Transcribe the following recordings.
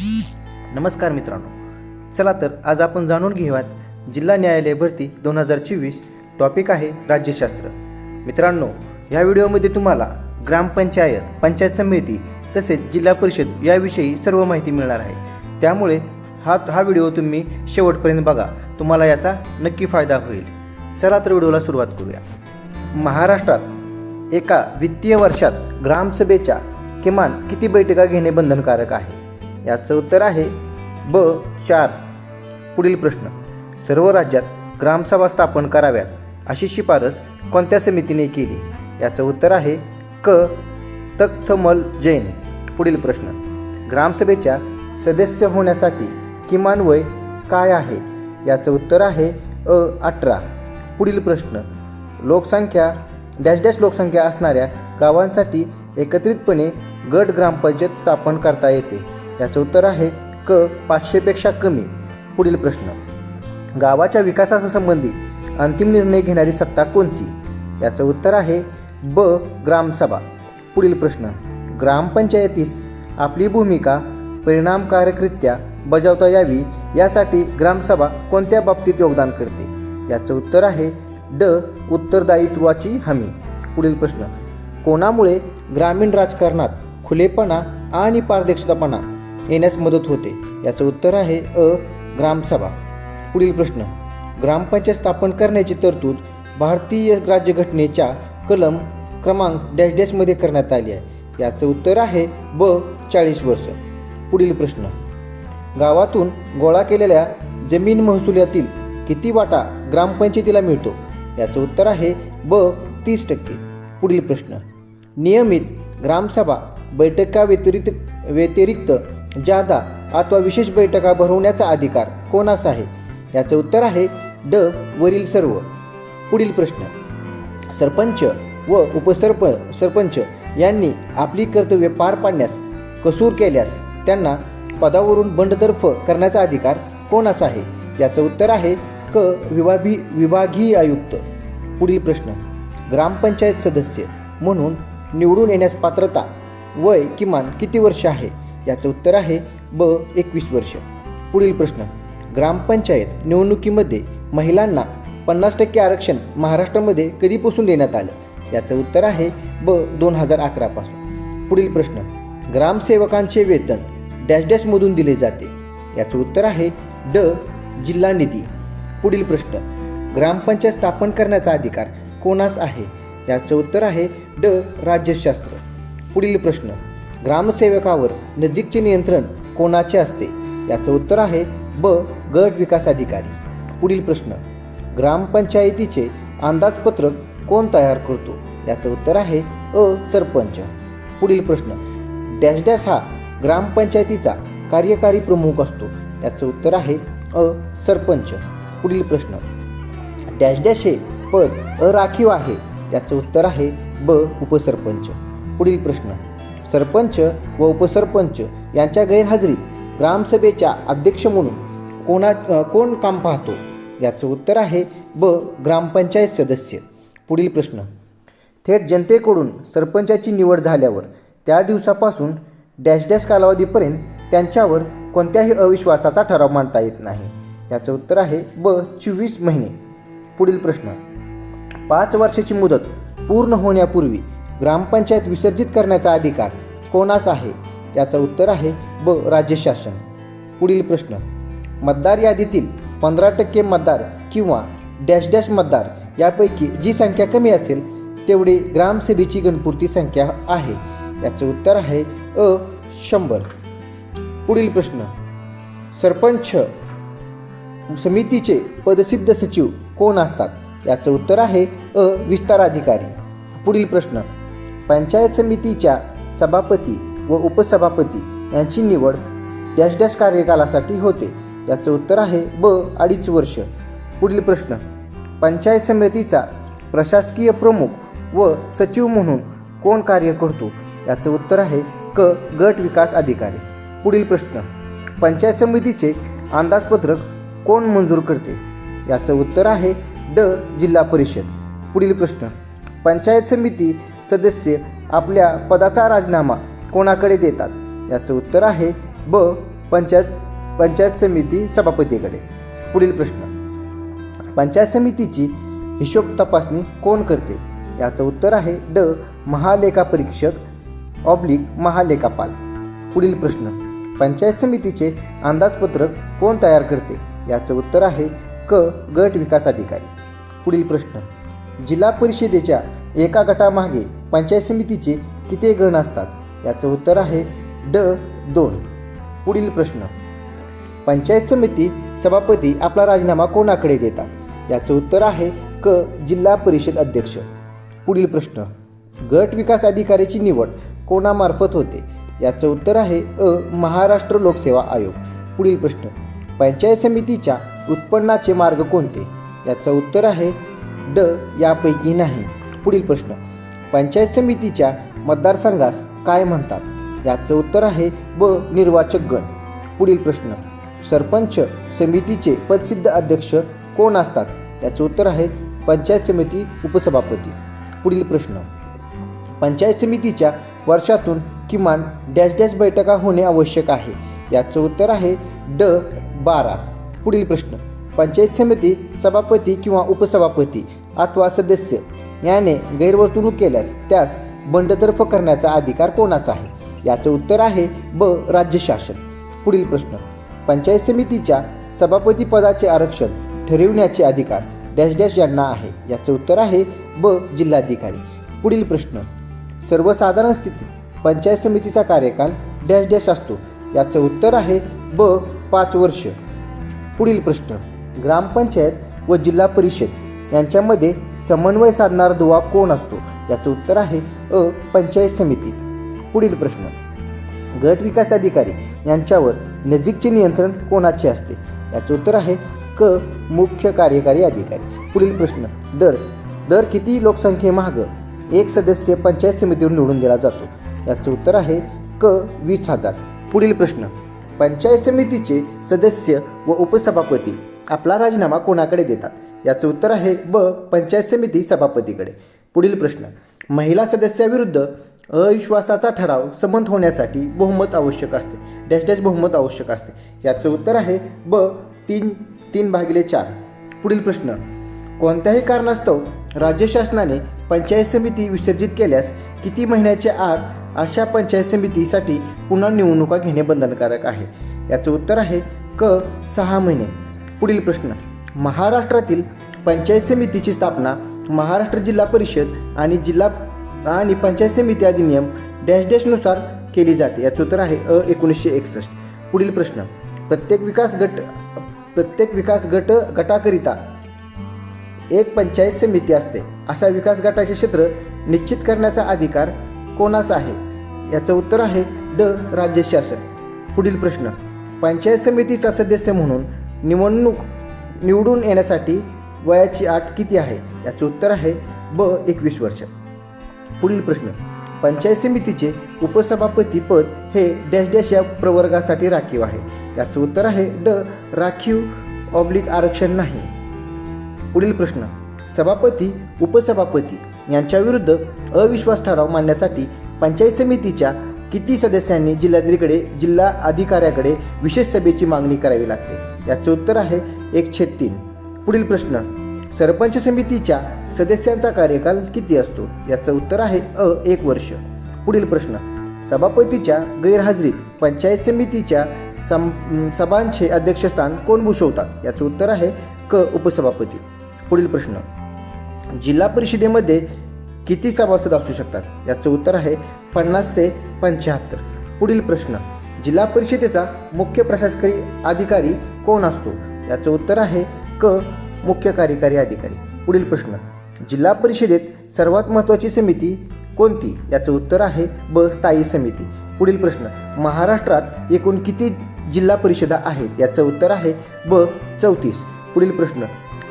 नमस्कार मित्रांनो. चला तर आज आपण जाणून घेऊयात जिल्हा न्यायालय भरती दोन हजार चोवीस टॉपिक आहे राज्यशास्त्र. मित्रांनो ह्या व्हिडिओमध्ये तुम्हाला ग्रामपंचायत पंचायत समिती तसेच जिल्हा परिषद याविषयी सर्व माहिती मिळणार आहे. त्यामुळे हा हा व्हिडिओ तुम्ही शेवटपर्यंत बघा. तुम्हाला याचा नक्की फायदा होईल. चला तर व्हिडिओला सुरुवात करूया. महाराष्ट्रात एका वित्तीय वर्षात ग्रामसभेच्या किमान किती बैठका घेणे बंधनकारक आहे? याचं उत्तर आहे ब. चार. पुढील प्रश्न. सर्व राज्यात ग्रामसभा स्थापन कराव्यात अशी शिफारस कोणत्या समितीने केली? याचं उत्तर आहे क. तख्तमल जैन. पुढील प्रश्न. ग्रामसभेच्या सदस्य होण्यासाठी किमान वय काय आहे? याचं उत्तर आहे अ. अठरा. पुढील प्रश्न. लोकसंख्या डॅश डॅश लोकसंख्या असणाऱ्या गावांसाठी एकत्रितपणे गट ग्रामपंचायत स्थापन करता येते. याचं उत्तर आहे क पाचशेपेक्षा कमी. पुढील प्रश्न. गावाच्या विकासासंबंधी अंतिम निर्णय घेणारी सत्ता कोणती? याचं उत्तर आहे ब ग्रामसभा. पुढील प्रश्न. ग्रामपंचायतीस आपली भूमिका परिणामकारकरित्या बजावता यावी यासाठी ग्रामसभा कोणत्या बाबतीत योगदान करते? याचं उत्तर आहे ड उत्तरदायित्वाची हमी. पुढील प्रश्न. कोणामुळे ग्रामीण राजकारणात खुलेपणा आणि पारदर्शकपणा येण्यास मदत होते. याचं उत्तर आहे अ ग्रामसभा. पुढील प्रश्न. ग्रामपंचायत स्थापन करण्याची तरतूद भारतीय राज्यघटनेच्या कलम क्रमांक डॅश डॅशमध्ये करण्यात आली आहे. याचं उत्तर आहे ब चाळीस वर्ष. पुढील प्रश्न. गावातून गोळा केलेल्या जमीन महसुलातील किती वाटा ग्रामपंचायतीला मिळतो? याचं उत्तर आहे ब तीस टक्के. पुढील प्रश्न. नियमित ग्रामसभा बैठका व्यतिरिक्त व्यतिरिक्त जादा अथवा विशेष बैठका भरवण्याचा अधिकार कोणास आहे? याचं उत्तर आहे ड. वरील सर्व. पुढील प्रश्न. सरपंच व उपसरप सरपंच यांनी आपली कर्तव्य पार पाडण्यास कसूर केल्यास त्यांना पदावरून बंडतर्फ करण्याचा अधिकार कोणास आहे? याचं उत्तर आहे क. विभागी विभागीय आयुक्त. पुढील प्रश्न. ग्रामपंचायत सदस्य म्हणून निवडून येण्यास पात्रता वय किमान किती वर्ष आहे? याचं उत्तर आहे ब एकवीस वर्ष. पुढील प्रश्न. ग्रामपंचायत निवडणुकीमध्ये महिलांना पन्नास टक्के आरक्षण महाराष्ट्रामध्ये कधीपासून देण्यात आलं? याचं उत्तर आहे ब दोन हजार अकरापासून पुढील प्रश्न. ग्रामसेवकांचे वेतन डॅश डॅशमधून दिले जाते. याचं उत्तर आहे ड जिल्हा निधी. पुढील प्रश्न. ग्रामपंचायत स्थापन करण्याचा अधिकार कोणास आहे? याचं उत्तर आहे ड राज्यशास्त्र. पुढील प्रश्न. ग्रामसेवकावर नजीकचे नियंत्रण कोणाचे असते? याचं उत्तर आहे ब. गट विकास अधिकारी. पुढील प्रश्न. ग्रामपंचायतीचे अंदाजपत्रक कोण तयार करतो? याचं उत्तर आहे अ. सरपंच. पुढील प्रश्न. डॅश डॅश हा ग्रामपंचायतीचा कार्यकारी प्रमुख असतो. याचं उत्तर आहे अ. सरपंच. पुढील प्रश्न. डॅश डॅश हे पद अराखीव आहे. याचं उत्तर आहे ब. उपसरपंच. पुढील प्रश्न. सरपंच व उपसरपंच यांच्या गैरहजेरीत ग्रामसभेच्या अध्यक्ष म्हणून कोणा कोण काम पाहतो? याचं उत्तर आहे ब. ग्रामपंचायत सदस्य. पुढील प्रश्न. थेट जनतेकडून सरपंचाची निवड झाल्यावर त्या दिवसापासून डॅश डॅश कालावधीपर्यंत त्यांच्यावर कोणत्याही अविश्वासाचा ठराव मांडता येत नाही. याचं उत्तर आहे ब. चोवीस महिने. पुढील प्रश्न. पाच वर्षाची मुदत पूर्ण होण्यापूर्वी ग्रामपंचायत विसर्जित करण्याचा अधिकार कोणास आहे? याचं उत्तर आहे ब. राज्य शासन. पुढील प्रश्न. मतदार यादीतील पंधरा टक्के मतदार किंवा डॅश डॅश मतदार यापैकी जी संख्या कमी असेल तेवढी ग्रामसभेची गणपूर्ती संख्या आहे. याचं उत्तर आहे अ. शंभर. पुढील प्रश्न. सरपंच समितीचे पदसिद्ध सचिव कोण असतात? याचं उत्तर आहे अ. विस्तार अधिकारी. पुढील प्रश्न. पंचायत समितीच्या सभापती व उपसभापती यांची निवड डॅश डॅश कार्यकालासाठी होते. याचं उत्तर आहे ब. अडीच वर्ष. पुढील प्रश्न. पंचायत समितीचा प्रशासकीय प्रमुख व सचिव म्हणून कोण कार्य करतो? याचं उत्तर आहे क. गट विकास अधिकारी. पुढील प्रश्न. पंचायत समितीचे अंदाजपत्रक कोण मंजूर करते? याचं उत्तर आहे ड. जिल्हा परिषद. पुढील प्रश्न. पंचायत समिती सदस्य आपल्या पदाचा राजीनामा कोणाकडे देतात? याचं उत्तर आहे ब. पंचायत पंचायत समिती सभापतीकडे. पुढील प्रश्न. पंचायत समितीची हिशोब तपासणी कोण करते? याचं उत्तर आहे ड. महालेखापरीक्षक ऑब्लिक महालेखापाल. पुढील प्रश्न. पंचायत समितीचे अंदाजपत्रक कोण तयार करते? याचं उत्तर आहे क. गट विकास अधिकारी. पुढील प्रश्न. जिल्हा परिषदेच्या एका गटामागे पंचायत समितीचे किती गण असतात? याचं उत्तर आहे ड दोन. पुढील प्रश्न. पंचायत समिती सभापती आपला राजीनामा कोणाकडे देतात? याचं उत्तर आहे क जिल्हा परिषद अध्यक्ष. पुढील प्रश्न. गट विकास अधिकाऱ्याची निवड कोणामार्फत होते? याचं उत्तर आहे अ महाराष्ट्र लोकसेवा आयोग. पुढील प्रश्न. पंचायत समितीच्या उत्पन्नाचे मार्ग कोणते? याचं उत्तर आहे ड यापैकी नाही. पुढील प्रश्न. पंचायत समितीच्या मतदारसंघास काय म्हणतात? याचं उत्तर आहे ब. निर्वाचक गण. पुढील प्रश्न. सरपंच समितीचे पदसिद्ध अध्यक्ष कोण असतात? याचं उत्तर आहे पंचायत समिती उपसभापती. पुढील प्रश्न. पंचायत समितीच्या वर्षातून किमान डॅश डॅश बैठका होणे आवश्यक आहे. याचं उत्तर आहे ड. बारा. पुढील प्रश्न. पंचायत समिती सभापती किंवा उपसभापती अथवा सदस्य याने गैरवर्तणूक केल्यास त्यास बंडतर्फ करण्याचा अधिकार कोणाचा आहे? याचं उत्तर आहे ब. राज्य शासन. पुढील प्रश्न. पंचायत समितीच्या सभापती पदाचे आरक्षण ठरविण्याचे अधिकार डॅश डॅश यांना आहे. याचं उत्तर आहे ब. जिल्हाधिकारी. पुढील प्रश्न. सर्वसाधारण स्थितीत पंचायत समितीचा कार्यकाल डॅश डॅश असतो. याचं उत्तर आहे ब. पाच वर्ष. पुढील प्रश्न. ग्रामपंचायत व जिल्हा परिषद यांच्यामध्ये समन्वय साधणारा दुवा कोण असतो? याचं उत्तर आहे अ पंचायत समिती. पुढील प्रश्न. गट विकास अधिकारी यांच्यावर नजीकचे नियंत्रण कोणाचे असते? याचं उत्तर आहे क मुख्य कार्यकारी अधिकारी. पुढील प्रश्न. दर दर किती लोकसंख्येमाग एक सदस्य पंचायत समितीवर निवडून दिला जातो? याचं उत्तर आहे क वीस हजार. पुढील प्रश्न. पंचायत समितीचे सदस्य व उपसभापती आपला राजीनामा कोणाकडे देतात? याचं उत्तर आहे ब पंचायत समिती सभापतीकडे. पुढील प्रश्न. महिला सदस्याविरुद्ध अविश्वासाचा ठराव संमत होण्यासाठी बहुमत आवश्यक असते. डॅश डॅश बहुमत आवश्यक असते. याचं उत्तर आहे ब तीन तीन भागिले चार. पुढील प्रश्न. कोणत्याही कारणास्तव राज्य शासनाने पंचायत समिती विसर्जित केल्यास किती महिन्याच्या आत अशा पंचायत समितीसाठी पुन्हा निवडणुका घेणे बंधनकारक आहे? याचं उत्तर आहे क सहा महिने. पुढील प्रश्न. महाराष्ट्रातील पंचायत समितीची स्थापना महाराष्ट्र जिल्हा परिषद आणि जिल्हा आणि पंचायत समिती अधिनियम डॅश डॅशनुसार केली जाते. याचं उत्तर आहे अ एकोणीसशे एकसष्ट. पुढील प्रश्न. प्रत्येक विकास गट प्रत्येक विकास गट गटाकरिता एक पंचायत समिती असते. अशा विकास गटाचे क्षेत्र निश्चित करण्याचा अधिकार कोणाचा आहे? याचं उत्तर आहे ड राज्य शासन. पुढील प्रश्न. पंचायत समितीचा सदस्य म्हणून निवडणूक निवडून येण्यासाठी वयाची आट किती आहे? याचं उत्तर आहे ब एकवीस वर्ष. पुढील प्रश्न. पंचायत समितीचे उपसभापती पद हे डॅश डॅश या प्रवर्गासाठी राखीव आहे. याचं उत्तर आहे ड राखीव ऑब्लिक आरक्षण नाही. पुढील प्रश्न. सभापती उपसभापती यांच्याविरुद्ध अविश्वास ठराव मांडण्यासाठी पंचायत समितीच्या किती सदस्यांनी जिल्हाधिकडे जिल्हा अधिकाऱ्याकडे विशेष सभेची मागणी करावी लागते? याचं उत्तर आहे एकशे तीन. पुढील प्रश्न. सरपंच समितीच्या सदस्यांचा कार्यकाल किती असतो? याचं उत्तर आहे अ एक वर्ष. पुढील प्रश्न. सभापतीच्या गैरहजेरीत पंचायत समितीच्या सम सभांचे अध्यक्षस्थान कोण भूषवतात? याचं उत्तर आहे क उपसभापती. पुढील प्रश्न. जिल्हा परिषदेमध्ये किती सभासद असू शकतात? याचं उत्तर आहे पन्नास ते पंच्याहत्तर. पुढील प्रश्न. जिल्हा परिषदेचा मुख्य प्रशासकीय अधिकारी कोण असतो? याचं उत्तर आहे क मुख्य कार्यकारी अधिकारी. पुढील प्रश्न. जिल्हा परिषदेत सर्वात महत्त्वाची समिती कोणती? याचं उत्तर आहे ब स्थायी समिती. पुढील प्रश्न. महाराष्ट्रात एकूण किती जिल्हा परिषदा आहेत? याचं उत्तर आहे ब चौतीस. पुढील प्रश्न.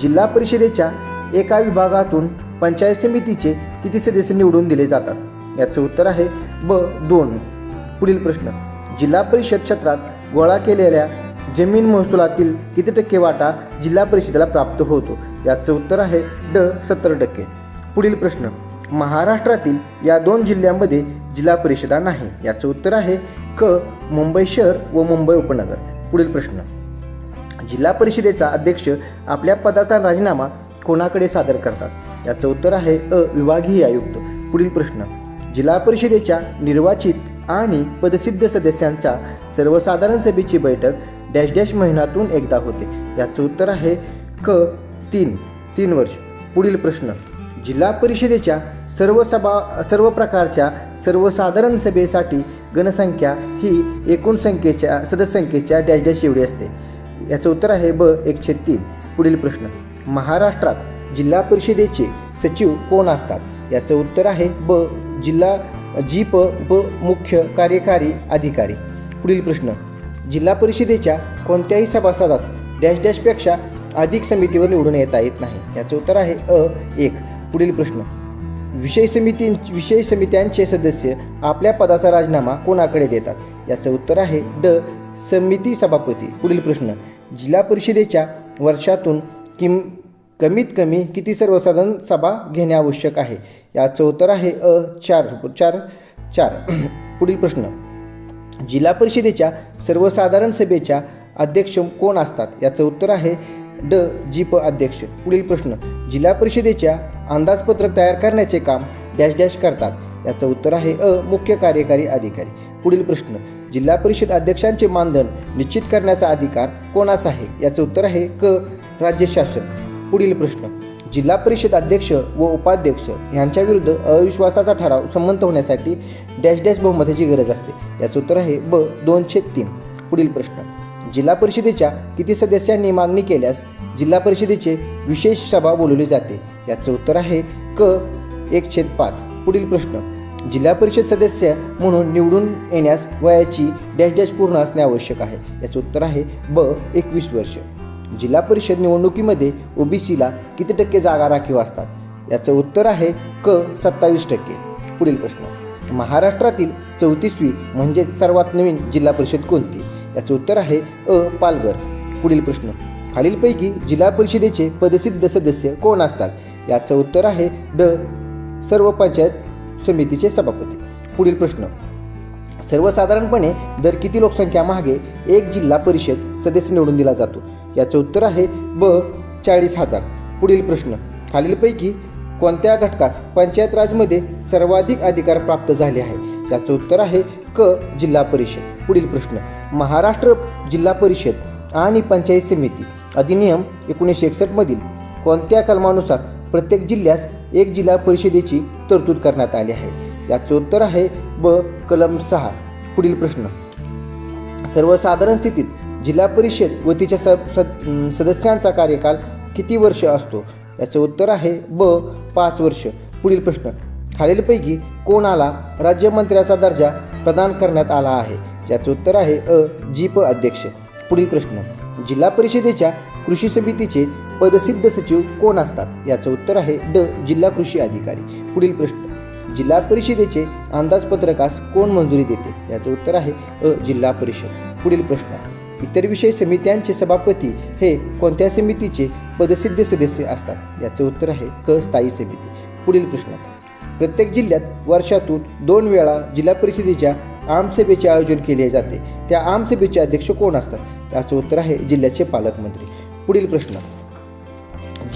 जिल्हा परिषदेच्या एका विभागातून पंचायत समितीचे किती सदस्य निवडून दिले जातात? याचं उत्तर आहे ब दोन. पुढील प्रश्न. जिल्हा परिषद क्षेत्रात गोळा केलेल्या जमीन महसुलातील किती टक्के वाटा जिल्हा परिषदेला प्राप्त होतो? याचं उत्तर आहे ड सत्तर टक्के. पुढील प्रश्न. महाराष्ट्रातील या दोन जिल्ह्यांमध्ये जिल्हा परिषदा नाही. याचं उत्तर आहे क मुंबई शहर व मुंबई उपनगर. पुढील प्रश्न. जिल्हा परिषदेचा अध्यक्ष आपल्या पदाचा राजीनामा कोणाकडे सादर करतात? याचं उत्तर आहे अ विभागीय आयुक्त. पुढील प्रश्न. जिल्हा परिषदेच्या निर्वाचित आणि पदसिद्ध सदस्यांचा सर्वसाधारण सभेची बैठक डॅश डॅश महिन्यातून एकदा होते. याचं उत्तर आहे क तीन तीन वर्ष. पुढील प्रश्न. जिल्हा परिषदेच्या सर्व सभा सर्व प्रकारच्या सर्वसाधारण सभेसाठी गणसंख्या ही एकूण संख्येच्या सदस्यसंख्येच्या डॅश डॅश एवढी असते. याचं उत्तर आहे ब एकशे तीन. पुढील प्रश्न. महाराष्ट्रात जिल्हा परिषदेचे सचिव कोण असतात? याचं उत्तर आहे ब जिल्हा जी प ब मुख्य कार्यकारी अधिकारी. पुढील प्रश्न. जिल्हा परिषदेच्या कोणत्याही सभासदास डॅश डॅशपेक्षा अधिक समितीवर निवडून येता येत नाही. याचं उत्तर आहे अ एक. पुढील प्रश्न. विषय समिती विषय समित्यांचे सदस्य आपल्या पदाचा राजीनामा कोणाकडे देतात? याचं उत्तर आहे ड. समिती सभापती. पुढील प्रश्न. जिल्हा परिषदेच्या वर्षातून किम कमीत कमी किती सर्वसाधारण सभा घेणे आवश्यक आहे? याचं उत्तर आहे अ चार. चार. चार. पुढील प्रश्न. जिल्हा परिषदेच्या सर्वसाधारण सभेच्या अध्यक्ष कोण असतात? याचं उत्तर आहे ड. जी प अध्यक्ष. पुढील प्रश्न जिल्हा परिषदेच्या अंदाजपत्रक तयार करण्याचे काम डॅश डॅश करतात. याचं उत्तर आहे अ. मुख्य कार्यकारी अधिकारी. पुढील प्रश्न जिल्हा परिषद अध्यक्षांचे मानधन निश्चित करण्याचा अधिकार कोणास आहे? याचं उत्तर आहे क. राज्य शासन. पुढील प्रश्न जिल्हा परिषद अध्यक्ष व उपाध्यक्ष यांच्याविरुद्ध अविश्वासाचा ठराव संमत होण्यासाठी डॅश डॅश बहुमताची गरज असते. याचं उत्तर आहे ब दोनशे तीन. पुढील प्रश्न. जिल्हा परिषदेच्या किती सदस्यांनी मागणी केल्यास जिल्हा परिषदेचे विशेष सभा बोलवली जाते? याचं उत्तर आहे क एक छेद पाच. पुढील प्रश्न. जिल्हा परिषद सदस्य म्हणून निवडून येण्यास वयाची डॅश डॅश पूर्ण असणे आवश्यक आहे. याचं उत्तर आहे ब एकवीस वर्ष. जिल्हा परिषद निवडणुकीमध्ये ओबीसीला किती टक्के जागा राखीव असतात? याचं उत्तर आहे क सत्तावीस टक्के. पुढील प्रश्न. महाराष्ट्रातील चौतीसवी म्हणजे सर्वात नवीन जिल्हा परिषद कोणती? त्याचं उत्तर आहे अ. पालघर. पुढील प्रश्न. खालीलपैकी जिल्हा परिषदेचे पदसिद्ध सदस्य कोण असतात? याचं उत्तर आहे ड. सर्व पंचायत समितीचे सभापती. पुढील प्रश्न. सर्वसाधारणपणे दर किती लोकसंख्या मागे एक जिल्हा परिषद सदस्य निवडून दिला जातो? याचं उत्तर आहे ब. चाळीस हजार. पुढील प्रश्न. खालीलपैकी कोणत्या घटकास पंचायत राजमध्ये सर्वाधिक अधिकार प्राप्त झाले आहे? त्याचं उत्तर आहे क जिल्हा परिषद. पुढील प्रश्न. महाराष्ट्र जिल्हा परिषद आणि पंचायत समिती अधिनियम एकोणीसशे एकसष्टमधील कोणत्या कलमानुसार प्रत्येक जिल्ह्यास एक जिल्हा परिषदेची तरतूद करण्यात आली आहे? याचं उत्तर आहे ब कलम सहा. पुढील प्रश्न. सर्वसाधारण स्थितीत जिल्हा परिषद व तिच्या स सद- सदस्यांचा कार्यकाल किती वर्ष असतो? याचं उत्तर आहे ब पाच वर्ष. पुढील प्रश्न. खालीलपैकी कोणाला राज्यमंत्र्याचा दर्जा प्रदान करण्यात आला आहे? याचं उत्तर आहे अ जीप अध्यक्ष. पुढील प्रश्न. जिल्हा परिषदेच्या कृषी समितीचे पदसिद्ध सचिव कोण असतात? याचं उत्तर आहे ड जिल्हा कृषी अधिकारी. पुढील प्रश्न. जिल्हा परिषदेचे अंदाजपत्रकास कोण मंजुरी देते? याचं उत्तर आहे अ जिल्हा परिषद. पुढील प्रश्न. इतर विषय समित्यांचे सभापती हे कोणत्या समितीचे पदसिद्ध सदस्य असतात? याचं उत्तर आहे क स्थायी समिती. पुढील प्रश्न. प्रत्येक जिल्ह्यात वर्षातून दोन वेळा जिल्हा परिषदेच्या आमसभेचे आयोजन केले जाते. त्या आमसभेचे अध्यक्ष कोण असतात? याचं उत्तर आहे जिल्ह्याचे पालकमंत्री. पुढील प्रश्न.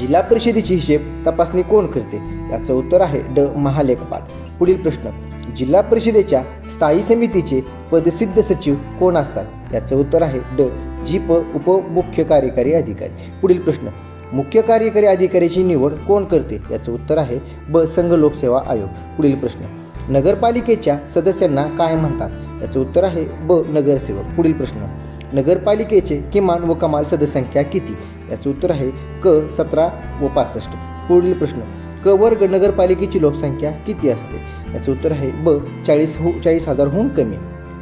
जिल्हा परिषदेची हिशेब तपासणी कोण करते? याचं उत्तर आहे ड महालेखपाल. पुढील प्रश्न. जिल्हा परिषदेच्या स्थायी समितीचे पदसिद्ध सचिव कोण असतात? याचं उत्तर आहे ड जीप उप उपमुख्य कार्यकारी अधिकारी. पुढील प्रश्न मुख्य कार्यकारी अधिकाऱ्याची निवड कोण करते? याचं उत्तर आहे ब संघ लोकसेवा आयोग. पुढील प्रश्न नगरपालिकेच्या सदस्यांना काय म्हणतात? याचं उत्तर आहे ब नगरसेवक. पुढील प्रश्न नगरपालिकेचे किमान व कमाल सदस्यसंख्या किती? याचं उत्तर आहे क सतरा व पासष्ट. पुढील प्रश्न क वर्ग नगरपालिकेची लोकसंख्या किती असते? याचं उत्तर आहे ब चाळीस हो चाळीस हजारहून कमी.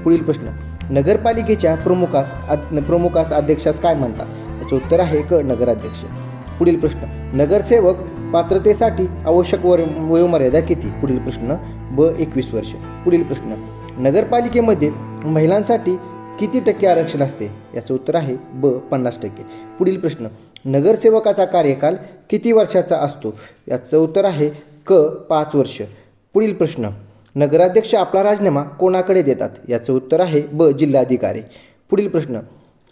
पुढील प्रश्न नगरपालिकेच्या प्रमुखास प्रमुखास अध्यक्षास काय म्हणतात? याचं उत्तर आहे क नगराध्यक्ष. पुढील प्रश्न. नगरसेवक पात्रतेसाठी आवश्यक वर वयोमर्यादा किती? पुढील प्रश्न. ब एकवीस वर्ष. पुढील प्रश्न. नगरपालिकेमध्ये महिलांसाठी किती टक्के आरक्षण असते? याचं उत्तर आहे ब पन्नास टक्के. पुढील प्रश्न. नगरसेवकाचा कार्यकाल किती वर्षाचा असतो? याचं उत्तर आहे क पाच वर्ष. पुढील प्रश्न. नगराध्यक्ष आपला राजीनामा कोणाकडे देतात? याचं उत्तर आहे ब जिल्हाधिकारी. पुढील प्रश्न.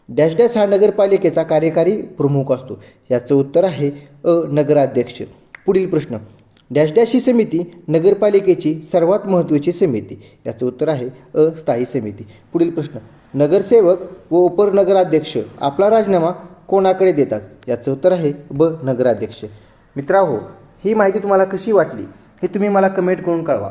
डॅश डॅश हा नगरपालिकेचा कार्यकारी प्रमुख असतो. याचं उत्तर आहे अ नगराध्यक्ष. पुढील प्रश्न. डॅश डॅश ही समिती नगरपालिकेची सर्वात महत्त्वाची समिती. याचं उत्तर आहे अ स्थायी समिती. पुढील प्रश्न. नगरसेवक व उपनगराध्यक्ष आपला राजीनामा कोणाकडे देतात? याचं उत्तर आहे ब नगराध्यक्ष. मित्राहो ही माहिती तुम्हाला कशी वाटली? हे तुम्ही मला कमेंट करून कळवा.